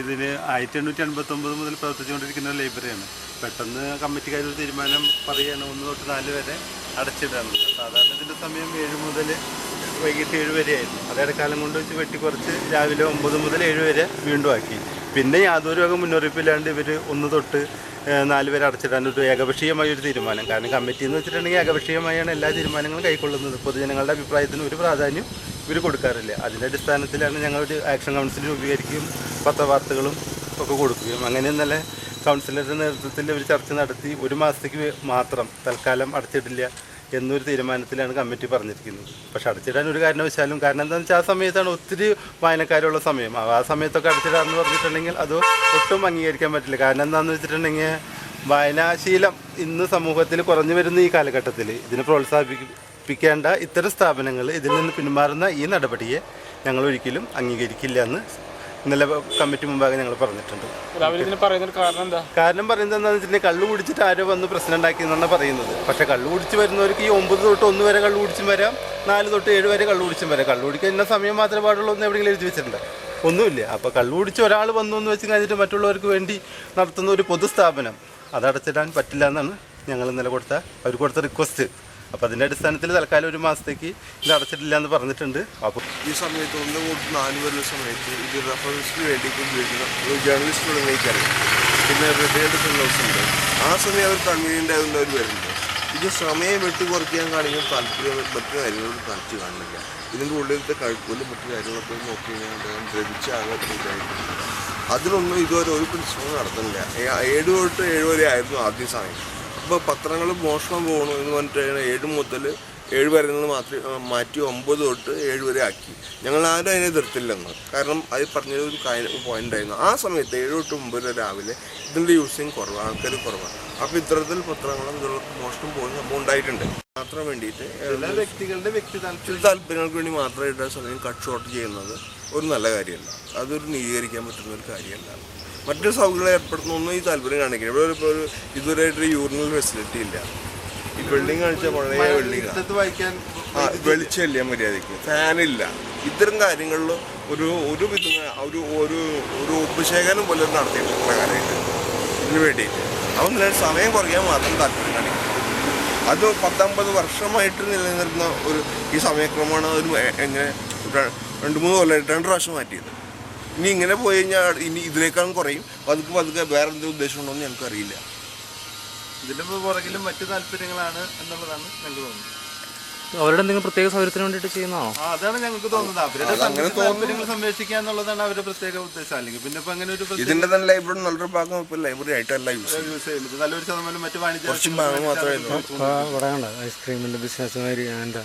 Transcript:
ഇതിന് ആയിരത്തി എണ്ണൂറ്റി എൺപത്തി ഒമ്പത് മുതൽ പ്രവർത്തിച്ചുകൊണ്ടിരിക്കുന്ന ലൈബ്രറിയാണ്. പെട്ടെന്ന് കമ്മിറ്റി ഒരു തീരുമാനം പറയുകയാണ്. ഒന്ന് തൊട്ട് നാല് വരെ അടച്ചിടാണ് സാധാരണ ഇതിന്റെ സമയം ഏഴ് മുതൽ വൈകിട്ട് ഏഴ് വരെ ആയിരുന്നു കാലം കൊണ്ട് വെച്ച് വെട്ടിക്കുറച്ച് രാവിലെ ഒമ്പത് മുതൽ ഏഴ് വരെ വീണ്ടും ആക്കി. പിന്നെ യാതൊരു വക മുന്നറിയിപ്പില്ലാണ്ട് ഇവർ ഒന്ന് തൊട്ട് നാല് പേരെ അടച്ചിടാൻ ഒരു ഏകപക്ഷീയമായ ഒരു തീരുമാനം. കാരണം കമ്മിറ്റി എന്ന് വെച്ചിട്ടുണ്ടെങ്കിൽ ഏകപക്ഷീയമായാണ് എല്ലാ തീരുമാനങ്ങളും കൈക്കൊള്ളുന്നത്. പൊതുജനങ്ങളുടെ അഭിപ്രായത്തിന് ഒരു പ്രാധാന്യം ഇവർ കൊടുക്കാറില്ല. അതിന്റെ അടിസ്ഥാനത്തിലാണ് ഞങ്ങൾ ഒരു ആക്ഷൻ കൗൺസിൽ രൂപീകരിക്കുകയും പത്രവാർത്തകളും ഒക്കെ കൊടുക്കുകയും. അങ്ങനെ ഇന്നലെ കൗൺസിലറുടെ നേതൃത്വത്തിൽ ഒരു ചർച്ച നടത്തി. ഒരു മാസത്തേക്ക് മാത്രം തൽക്കാലം അടച്ചിട്ടില്ല എന്നൊരു തീരുമാനത്തിലാണ് കമ്മിറ്റി പറഞ്ഞിരിക്കുന്നത്. പക്ഷെ അടച്ചിടാൻ ഒരു കാരണവശാലും കാരണം എന്താണെന്ന് വെച്ചാൽ ആ സമയത്താണ് ഒത്തിരി വായനക്കാരുള്ള സമയം. ആ സമയത്തൊക്കെ അടച്ചിടാമെന്ന് പറഞ്ഞിട്ടുണ്ടെങ്കിൽ അത് ഒട്ടും അംഗീകരിക്കാൻ പറ്റില്ല. കാരണം എന്താണെന്ന് വെച്ചിട്ടുണ്ടെങ്കിൽ വായനാശീലം ഇന്ന് സമൂഹത്തിൽ കുറഞ്ഞു വരുന്ന ഈ കാലഘട്ടത്തിൽ ഇതിനെ പ്രോത്സാഹിപ്പിക്കേണ്ട ഇത്തരം സ്ഥാപനങ്ങൾ ഇതിൽ നിന്ന് പിന്മാറുന്ന ഈ നടപടിയെ ഞങ്ങൾ ഒരിക്കലും അംഗീകരിക്കില്ല എന്ന് ഇന്നലെ കമ്മിറ്റി മുമ്പാകെ ഞങ്ങൾ പറഞ്ഞിട്ടുണ്ട്. കാരണം എന്താ? കാരണം പറയുന്നത് എന്താണെന്ന് വെച്ചിട്ടുണ്ടെങ്കിൽ കള്ളു കുടിച്ചിട്ട് ആരോ വന്ന് പ്രശ്നം ഉണ്ടാക്കി എന്നാണ് പറയുന്നത്. പക്ഷെ കള്ളു കുടിച്ച് വരുന്നവർക്ക് ഈ ഒമ്പത് തൊട്ട് ഒന്ന് വരെ കള്ളു കുടിച്ചും വരാം നാല് തൊട്ട് ഏഴ് വരെ കള്ളു കുടിച്ചും വരാം. കള്ളു കുടിക്കാൻ ഇന്ന സമയം മാത്രമേ പാടുള്ളൂ എന്ന് എവിടെയെങ്കിലും എഴുതി വെച്ചിട്ടുണ്ട്. ഒന്നുമില്ല. അപ്പോൾ കള്ളു കുടിച്ച് ഒരാൾ വന്നു എന്ന് വെച്ച് കഴിഞ്ഞിട്ട് മറ്റുള്ളവർക്ക് വേണ്ടി നടത്തുന്ന ഒരു പൊതുസ്ഥാപനം അതടച്ചിടാൻ പറ്റില്ല എന്നാണ് ഞങ്ങൾ ഇന്നലെ കൊടുത്ത അവർ കൊടുത്ത റിക്വസ്റ്റ് അപ്പോൾ അതിന്റെ അടിസ്ഥാനത്തിൽ തൽക്കാലം ഒരു മാസത്തേക്ക് ഇത് അടച്ചിട്ടില്ല എന്ന് പറഞ്ഞിട്ടുണ്ട്. അപ്പോൾ ഈ സമയത്ത് ഒന്ന് കൂട്ടി നാല് വരുന്ന സമയത്ത് ഇത് റെഫറൻസിന് വേണ്ടി ഉപയോഗിക്കുന്ന ജേർണലിസ്റ്റുകൾ എനിക്കറിയാം പിന്നെ റിട്ടയർഡ് ഫെല്ലോസ് ഉണ്ട്. ആ സമയം അവർ കൺവീനിയന്റ് വരുന്നുണ്ട്. ഇത് സമയം വിട്ട് കുറയ്ക്കാൻ കാണിക്കാൻ താല്പര്യം മറ്റു കാര്യങ്ങളോട് കാണിച്ച് കാണുന്നില്ല ഇതിന്റെ ഉള്ളിലത്തെ കഴിപ്പിലും മറ്റു കാര്യങ്ങളൊക്കെ നോക്കി കഴിഞ്ഞാൽ അദ്ദേഹം ദ്രവിച്ച അതിനൊന്നും ഇതുവരെ ഒരു പ്രശ്നവും നടത്തുന്നില്ല ഏഴ് തൊട്ട് ഏഴ് വരെ ആയിരുന്നു ആദ്യ സമയം. അപ്പോൾ പത്രങ്ങൾ മോഷണം പോകണു എന്ന് പറഞ്ഞിട്ട് ഏഴ് മുതൽ ഏഴ് വരെ നിന്ന് മാത്രം മാറ്റി ഒമ്പത് തൊട്ട് ഏഴ് വരെ ആക്കി. ഞങ്ങൾ ആരും അതിനെ എതിർത്തില്ലെന്ന് കാരണം അത് പറഞ്ഞത് ഒരു പോയിന്റ് ആയിരുന്നു ആ സമയത്ത് ഏഴ് തൊട്ട് ഒമ്പത് വരെ രാവിലെ ഇതിന്റെ യൂസിങ് കുറവാണ് ആൾക്കാർ കുറവാണ് അപ്പോൾ ഇത്തരത്തിൽ പത്രങ്ങളും ഇതുള്ള മോഷണം പോകുന്ന സംഭവം ഉണ്ടായിട്ടുണ്ട്. മാത്രം വേണ്ടിയിട്ട് എല്ലാ വ്യക്തികളുടെ വ്യക്തി താല്പര്യങ്ങൾക്ക് വേണ്ടി മാത്രമായിട്ട് സമയം കട്ട് ഷോട്ട് ചെയ്യുന്നത് ഒരു നല്ല കാര്യമല്ല. അതൊരു നീതീകരിക്കാൻ പറ്റുന്ന ഒരു കാര്യമല്ല. മറ്റു സൗകര്യങ്ങൾ ഏർപ്പെടുത്തുന്ന ഈ താല്പര്യം കാണിക്കണം ഇവിടെ ഒരു ഇപ്പോൾ ഒരു ഇതുവരെയായിട്ടൊരു യൂറിനൽ ഫെസിലിറ്റി ഇല്ല. ഈ ബിൽഡിംഗ് കാണിച്ചാൽ പഴയ ബിൽഡിംഗാണ് ആ വെളിച്ചമില്ല മര്യാദയ്ക്ക്. ഫാനില്ല. ഇത്തരം കാര്യങ്ങളിൽ ഒരു ഒരു വിധ ഒരു ഒരു ഒരു ഉപശേഖനം പോലെ നടത്തിയിട്ടുള്ള കാര്യമായിട്ട് ഇതിനു വേണ്ടിയിട്ട്. അവൻ സമയം കുറയ്ക്കാൻ മാത്രം താല്പര്യം കാണിക്കും അത് പത്തൊമ്പത് വർഷമായിട്ട് നിലനിന്നിരുന്ന ഒരു ഈ സമയക്രമമാണ് ഒരു എങ്ങനെ രണ്ട് മൂന്ന് കൊല്ലമായിട്ട് രണ്ട് പ്രാവശ്യം മാറ്റിയത്. ഇനി ഇങ്ങനെ പോയി കഴിഞ്ഞാൽ ഇനി ഇതിനേക്കാളും കുറയും. പതുക്കെ പതുക്കെ വേറെ എന്തെങ്കിലും ഉദ്ദേശമുണ്ടോ എന്ന് ഞങ്ങൾക്കറിയില്ല. ഇതിന്റെ പുറകിലും മറ്റു താല്പര്യങ്ങളാണ് എന്നുള്ളതാണ് ഞങ്ങൾക്ക് തോന്നുന്നത്. അവരുടെ എന്തെങ്കിലും പ്രത്യേക സൗകര്യത്തിന് വേണ്ടിയിട്ട് ചെയ്യുന്നതാണോ? ആ അതാണ് ഞങ്ങൾക്ക് തോന്നുന്നത്. അവരുടെ താല്പര്യങ്ങൾ സംരക്ഷിക്കുക എന്നുള്ളതാണ് അവരുടെ പ്രത്യേക ഉദ്ദേശം. അല്ലെങ്കിൽ പിന്നെ ഇപ്പൊ അങ്ങനെ ഒരു ഇതിന്റെ തന്നെ ലൈബ്രറി നല്ലൊരു ഭാഗം ഇപ്പോൾ ലൈബ്രറി ആയിട്ടല്ല യൂസ് ചെയ്യുന്നത്. നല്ലൊരു ശതമാനം മറ്റു വാണിജ്യ കുറച്ച് ഭാഗം മാത്രമേ ഐസ്ക്രീമിന്റെ ബിസിനസ് മാതിരി എന്താ?